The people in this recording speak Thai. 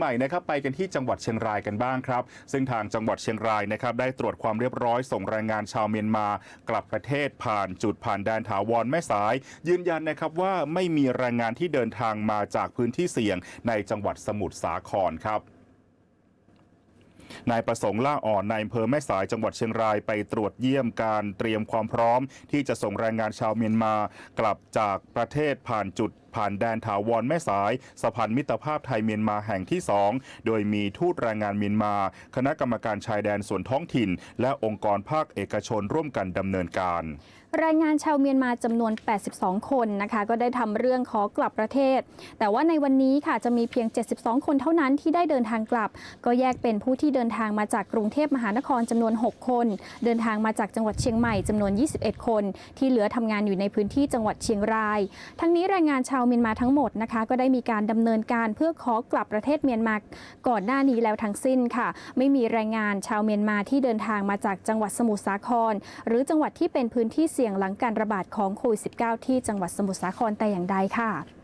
ใหม่นะครับไปกันที่จังหวัดเชียงรายกันบ้างครับ ซึ่งทางจังหวัดเชียงรายนะครับได้ตรวจความเรียบร้อยส่งแรงงานชาวเมียนมา กลับประเทศผ่านจุดผ่านแดนถาวรแม่สาย ยืนยันนะครับว่าไม่มีแรงงานที่เดินทางมาจากพื้นที่เสี่ยงในจังหวัดสมุทรสาครครับนายประสงค์ล่าอ่อนในอำเภอแม่สายจังหวัดเชียงรายไปตรวจเยี่ยมการเตรียมความพร้อม ที่จะส่งแรงงานชาวเมียนมา กลับจากประเทศผ่านจุดผ่านแดนถาวรแม่สายสะพานมิตรภาพไทยเมียนมาแห่งที่ 2 โดยมีทูตแรงงานเมียนมา คณะกรรมการชายแดนส่วนท้องถิ่น และองค์กรภาคเอกชนร่วมกันดำเนินการแรงงานชาวเมียนมาจำนวน 82 คนนะคะ ก็ได้ทำเรื่องขอกลับประเทศ แต่ว่าในวันนี้ค่ะจะมีเพียง 72 คนเท่านั้นที่ได้เดินทางกลับ ก็แยกเป็นผู้ที่เดินทางมาจากกรุงเทพมหานครจำนวน 6 คน เดินทางมาจากจังหวัดเชียงใหม่จำนวน 21 คน ที่เหลือทำงานอยู่ในพื้นที่จังหวัดเชียงราย ทั้งนี้แรงงานชาวาวเมียนมาทั้งหมดนะคะ ก็ได้มีการดำเนินการเพื่อขอกลับประเทศเมียนมาก่อนหน้านี้แล้วทั้งสิ้นค่ะ ไม่มีแรงงานชาวเมียนมาที่เดินทางมาจากจังหวัดสมุทรสาคร หรือจังหวัดที่เป็นพื้นที่เสี่ยงหลังการระบาดของโควิด -19 ที่จังหวัดสมุทรสาครแต่อย่างใดค่ะ